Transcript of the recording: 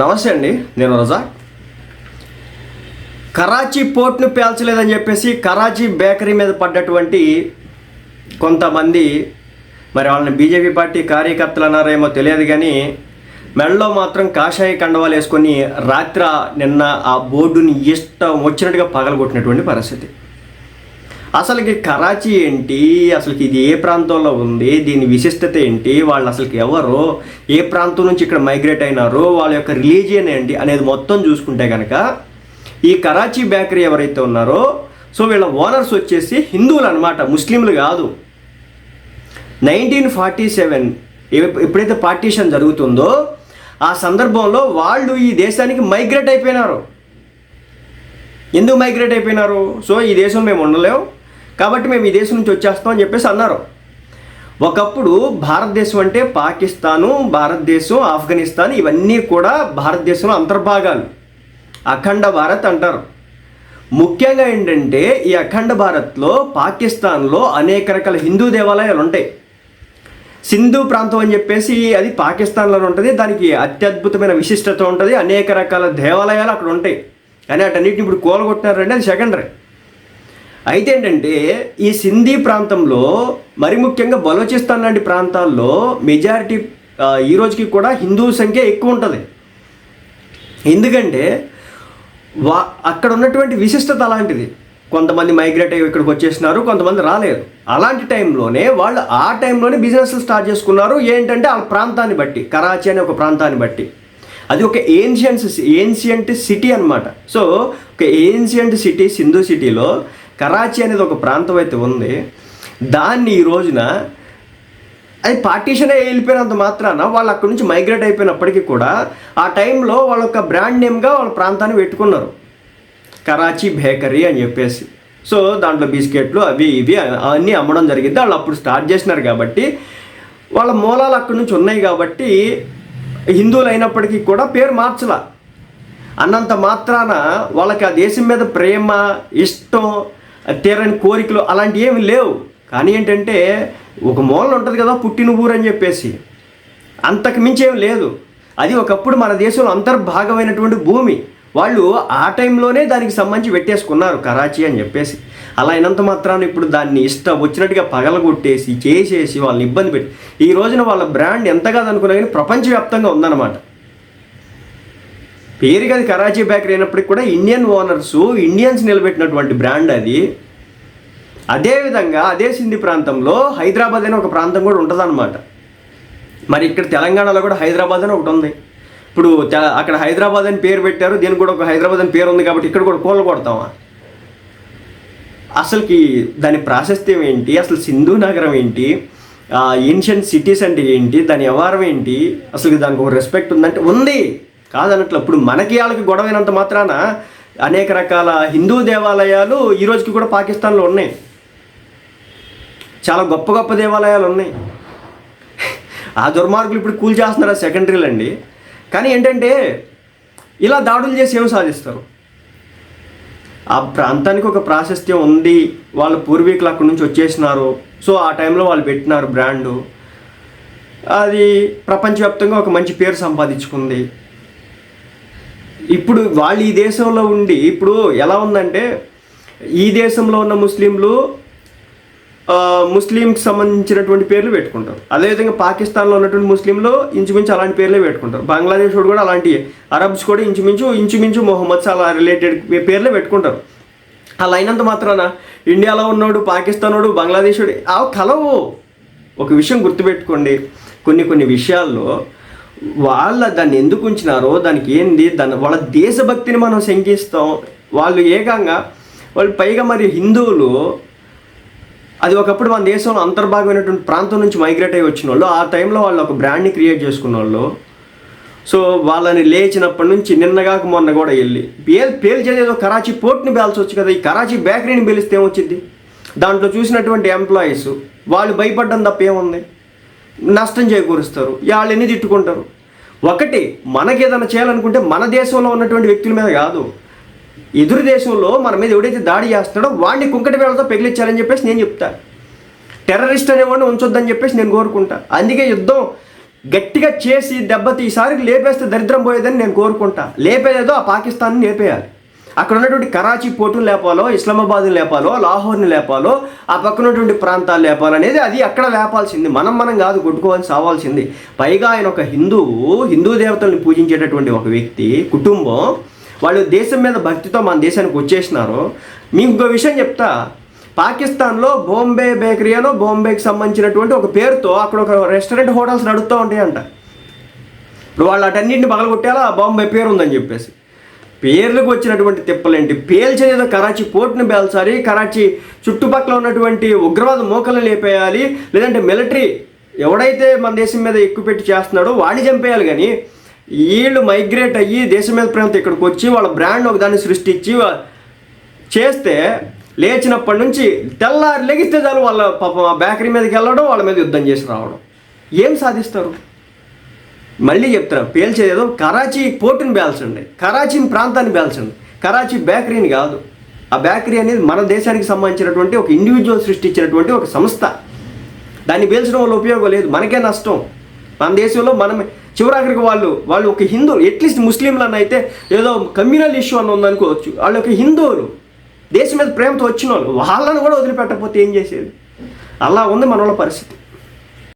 నమస్తే అండి. నేను రజా. కరాచీ పోర్ట్ను పేల్చలేదని చెప్పేసి కరాచీ బేకరీ మీద పడ్డటువంటి కొంతమంది మరి వాళ్ళని బీజేపీ పార్టీ కార్యకర్తలు అన్నారేమో తెలియదు కానీ మెడలో మాత్రం కాషాయ కండవాలు వేసుకొని రాత్ర నిన్న ఆ బోర్డుని ఇష్టం వచ్చినట్టుగా పగలగొట్టినటువంటి పరిస్థితి. అసలుకి కరాచీ ఏంటి? అసలుకి ఇది ఏ ప్రాంతంలో ఉంది? దీని విశిష్టత ఏంటి? వాళ్ళు అసలుకి ఎవరు? ఏ ప్రాంతం నుంచి ఇక్కడ మైగ్రేట్ అయినారు? వాళ్ళ యొక్క రిలీజియన్ ఏంటి? అనేది మొత్తం చూసుకుంటే కనుక ఈ కరాచీ బేకరీ ఎవరైతే ఉన్నారో సో వీళ్ళ ఓనర్స్ వచ్చేసి హిందువులు అనమాట ముస్లింలు కాదు. నైన్టీన్ ఫార్టీ సెవెన్ ఎప్పుడైతే పార్టీషన్ జరుగుతుందో ఆ సందర్భంలో వాళ్ళు ఈ దేశానికి మైగ్రేట్ అయిపోయినారు. ఎందుకు మైగ్రేట్ అయిపోయినారు? సో ఈ దేశం మేము ఉండలేము కాబట్టి మేము ఈ దేశం నుంచి వచ్చేస్తాం అని చెప్పేసి అన్నారు. ఒకప్పుడు భారతదేశం అంటే పాకిస్తాను భారతదేశం ఆఫ్ఘనిస్తాన్ ఇవన్నీ కూడా భారతదేశంలో అంతర్భాగాలు. అఖండ భారత్ అంటారు. ముఖ్యంగా ఏంటంటే ఈ అఖండ భారత్లో పాకిస్తాన్లో అనేక రకాల హిందూ దేవాలయాలు ఉంటాయి. సింధు ప్రాంతం అని చెప్పేసి అది పాకిస్తాన్లో ఉంటుంది. దానికి అత్యద్భుతమైన విశిష్టత ఉంటుంది. అనేక రకాల దేవాలయాలు అక్కడ ఉంటాయి. కానీ అటన్నిటిని ఇప్పుడు కూలగొట్టినారంటే అది సెకండరీ. అయితే ఏంటంటే ఈ సింధీ ప్రాంతంలో మరి ముఖ్యంగా బలోచిస్తాన్ లాంటి ప్రాంతాల్లో మెజారిటీ ఈ రోజుకి కూడా హిందూ సంఖ్య ఎక్కువ ఉంటుంది. ఎందుకంటే వా అక్కడ ఉన్నటువంటి విశిష్టత అలాంటిది. కొంతమంది మైగ్రేట్ అయ్యి ఇక్కడికి వచ్చేసినారు కొంతమంది రాలేదు. అలాంటి టైంలోనే వాళ్ళు ఆ టైంలోనే బిజినెస్లు స్టార్ట్ చేసుకున్నారు. ఏంటంటే ఆ ప్రాంతాన్ని బట్టి కరాచీ అనే ఒక ప్రాంతాన్ని బట్టి. అది ఒక ఏన్షియంట్ ఏన్షియంట్ సిటీ అన్నమాట. సో ఒక ఏన్షియంట్ సిటీ సింధు సిటీలో కరాచీ అనేది ఒక ప్రాంతం అయితే ఉంది. దాన్ని ఈ రోజున అది పార్టీషనే వెళ్ళిపోయినంత మాత్రాన వాళ్ళు అక్కడి నుంచి మైగ్రేట్ అయిపోయినప్పటికీ కూడా ఆ టైంలో వాళ్ళ యొక్క బ్రాండ్ నేమ్గా వాళ్ళ ప్రాంతాన్ని పెట్టుకున్నారు. కరాచీ బేకరీ అని చెప్పేసి. సో దాంట్లో బిస్కెట్లు అవి ఇవి అన్నీ అమ్మడం జరిగింది. వాళ్ళు అప్పుడు స్టార్ట్ చేసినారు కాబట్టి వాళ్ళ మూలాలు అక్కడి నుంచి ఉన్నాయి కాబట్టి హిందువులు అయినప్పటికీ కూడా పేరు మార్చలా. అన్నంత మాత్రాన వాళ్ళకి ఆ దేశం మీద ప్రేమ ఇష్టం తీరని కోరికలు అలాంటివి ఏమి లేవు. కానీ ఏంటంటే ఒక మూలన ఉంటుంది కదా పుట్టిన ఊరు అని చెప్పేసి. అంతకు మించి ఏం లేదు. అది ఒకప్పుడు మన దేశంలో అంతర్భాగమైనటువంటి భూమి. వాళ్ళు ఆ టైంలోనే దానికి సంబంధించి పెట్టేసుకున్నారు కరాచీ అని చెప్పేసి. అలా అయినంత మాత్రాన ఇప్పుడు దాన్ని ఇష్టం వచ్చినట్టుగా పగలగొట్టేసి చేసేసి వాళ్ళని ఇబ్బంది పెట్టి. ఈ రోజున వాళ్ళ బ్రాండ్ ఎంతగా అనుకున్నా కానీ ప్రపంచవ్యాప్తంగా ఉందన్నమాట. పేరుకి అది కరాచీ బేకరీ అయినప్పటికీ కూడా ఇండియన్ ఓనర్స్ ఇండియన్స్ నిలబెట్టినటువంటి బ్రాండ్ అది. అదేవిధంగా అదే సింధి ప్రాంతంలో హైదరాబాద్ అనే ఒక ప్రాంతం కూడా ఉంటుందన్నమాట. మరి ఇక్కడ తెలంగాణలో కూడా హైదరాబాద్ అని ఒకటి ఉంది. ఇప్పుడు అక్కడ హైదరాబాద్ అని పేరు పెట్టారు దీనికి కూడా ఒక హైదరాబాద్ అని పేరు ఉంది కాబట్టి ఇక్కడ కూడా కోళ్ళు కొడతామా? అసలుకి దాని ప్రాశస్త్యం ఏంటి? అసలు సింధు నగరం ఏంటి? ఏన్షియంట్ సిటీస్ అంటే ఏంటి? దాని వ్యవహారం ఏంటి? అసలు దానికి ఒక రెస్పెక్ట్ ఉందంటే ఉంది. కాదన్నట్లు ఇప్పుడు మనకి వాళ్ళకి గొడవైనంత మాత్రాన అనేక రకాల హిందూ దేవాలయాలు ఈ రోజుకి కూడా పాకిస్తాన్లో ఉన్నాయి. చాలా గొప్ప గొప్ప దేవాలయాలు ఉన్నాయి. ఆ దుర్మార్గులు ఇప్పుడు కూల్ చేస్తున్నారు ఆ సెకండరీలు అండి కానీ ఏంటంటే ఇలా దాడులు చేసి ఏమి సాధిస్తారు? ఆ ప్రాంతానికి ఒక ప్రాశస్త్యం ఉంది. వాళ్ళ పూర్వీకులు అక్కడి నుంచి వచ్చేసినారు. సో ఆ టైంలో వాళ్ళు పెట్టినారు బ్రాండు. అది ప్రపంచవ్యాప్తంగా ఒక మంచి పేరు సంపాదించుకుంది. ఇప్పుడు వాళ్ళు ఈ దేశంలో ఉండి ఇప్పుడు ఎలా ఉందంటే ఈ దేశంలో ఉన్న ముస్లింలు ముస్లింకి సంబంధించినటువంటి పేర్లు పెట్టుకుంటారు. అదేవిధంగా పాకిస్తాన్లో ఉన్నటువంటి ముస్లింలు ఇంచుమించు అలాంటి పేర్లే పెట్టుకుంటారు. బంగ్లాదేశ్ కూడా అలాంటి అరబ్స్ కూడా ఇంచుమించు ఇంచుమించు మొహమ్మద్ సలా రిలేటెడ్ పేర్లే పెట్టుకుంటారు. అలా అయినంత మాత్రాన ఇండియాలో ఉన్నోడు పాకిస్తానోడు బంగ్లాదేశోడు ఆ కలవు. ఒక విషయం గుర్తుపెట్టుకోండి. కొన్ని కొన్ని విషయాల్లో వాళ్ళ దాన్ని ఎందుకు ఉంచినారో దానికి ఏంది దాని వాళ్ళ దేశభక్తిని మనం శంకిస్తాం. వాళ్ళు ఏకంగా వాళ్ళు పైగా మరి హిందువులు అది ఒకప్పుడు మన దేశంలో అంతర్భాగమైనటువంటి ప్రాంతం నుంచి మైగ్రేట్ అయ్యి వచ్చిన వాళ్ళు ఆ టైంలో వాళ్ళు ఒక బ్రాండ్ని క్రియేట్ చేసుకున్న వాళ్ళు సో వాళ్ళని లేచినప్పటి నుంచి నిన్నగాక మొన్న కూడా వెళ్ళి పేల్ పేల్చేది ఏదో కరాచీ పోర్ట్ని పేల్చొచ్చు కదా ఈ కరాచీ బేకరీని పేలిస్తే ఏమొచ్చింది? దాంట్లో చూసినటువంటి ఎంప్లాయీస్ వాళ్ళు భయపడ్డం తప్ప ఏముంది? నష్టం చేకూరుస్తారు. వాళ్ళు ఎన్ని తిట్టుకుంటారు? ఒకటి మనకి ఏదైనా చేయాలనుకుంటే మన దేశంలో ఉన్నటువంటి వ్యక్తుల మీద కాదు. ఎదురు దేశంలో మన మీద ఎవడైతే దాడి చేస్తున్నాడో వాడిని కుంకటి వేళతో పెగిలించాలని చెప్పేసి నేను చెప్తా. టెర్రరిస్ట్ అనేవాడిని ఉంచొద్దని చెప్పేసి నేను కోరుకుంటా. అందుకే యుద్ధం గట్టిగా చేసి దెబ్బతి లేపేస్తే దరిద్రం పోయేదని నేను కోరుకుంటా. లేపేదేదో ఆ పాకిస్తాన్ని లేపేయాలి. అక్కడ ఉన్నటువంటి కరాచీ పోర్టును లేపాలో ఇస్లామాబాద్ని లేపాలో లాహోర్ని లేపాలో ఆ పక్కన ఉన్నటువంటి ప్రాంతాలు లేపాలో అనేది అది అక్కడ లేపాల్సింది? మనం మనం కాదు కొట్టుకోవాల్సి సావాల్సింది. పైగా ఆయన ఒక హిందువు హిందూ దేవతల్ని పూజించేటటువంటి ఒక వ్యక్తి కుటుంబం వాళ్ళు దేశం మీద భక్తితో మన దేశానికి వచ్చేసినారు. మీకు ఒక విషయం చెప్తా. పాకిస్తాన్లో బాంబే బేకరీ అనో బాంబేకి సంబంధించినటువంటి ఒక పేరుతో అక్కడ ఒక రెస్టారెంట్ హోటల్స్ నడుస్తూ ఉంటాయంట. ఇప్పుడు వాళ్ళు అటన్నింటిని పగలగొట్టేలా ఆ బాంబే పేరు ఉందని చెప్పేసి. పేర్లకు వచ్చినటువంటి తిప్పలేంటి? పేల్చేదో కరాచీ పోర్టుని పేల్చాలి కరాచీ చుట్టుపక్కల ఉన్నటువంటి ఉగ్రవాద మూకలను లేపేయాలి లేదంటే మిలిటరీ ఎవడైతే మన దేశం మీద ఎక్కువ పెట్టి చేస్తున్నాడో వాడిని చంపేయాలి కానీ వీళ్ళు మైగ్రేట్ అయ్యి దేశం మీద ప్రేమతో ఇక్కడికి వచ్చి వాళ్ళ బ్రాండ్ ఒక దాన్ని సృష్టించి చేస్తే లేచినప్పటి నుంచి తెల్లారి లెగిస్తే చాలు వాళ్ళ పాపం ఆ బేకరీ మీదకి వెళ్ళడం వాళ్ళ మీద యుద్ధం చేసి రావడం. ఏం సాధిస్తారు? మళ్ళీ చెప్తున్నా పేల్చేదేదో కరాచీ పోర్టుని పేల్చండి. కరాచీ ప్రాంతాన్ని పేల్చండి. కరాచీ బేకరీని కాదు. ఆ బేకరీ అనేది మన దేశానికి సంబంధించినటువంటి ఒక ఇండివిజువల్ సృష్టించినటువంటి ఒక సంస్థ. దాన్ని పేల్చడం వల్ల ఉపయోగం లేదు. మనకే నష్టం. మన దేశంలో మనం చివరాఖరికి వాళ్ళు వాళ్ళు ఒక హిందువులు అట్లీస్ట్ ముస్లింలను అయితే ఏదో కమ్యూనల్ ఇష్యూ అని ఉందనుకోవచ్చు వాళ్ళు ఒక హిందువులు. దేశం మీద ప్రేమతో వచ్చిన వాళ్ళు. వాళ్ళని కూడా వదిలిపెట్టకపోతే ఏం చేసేది? అలా ఉంది మన వాళ్ళ పరిస్థితి.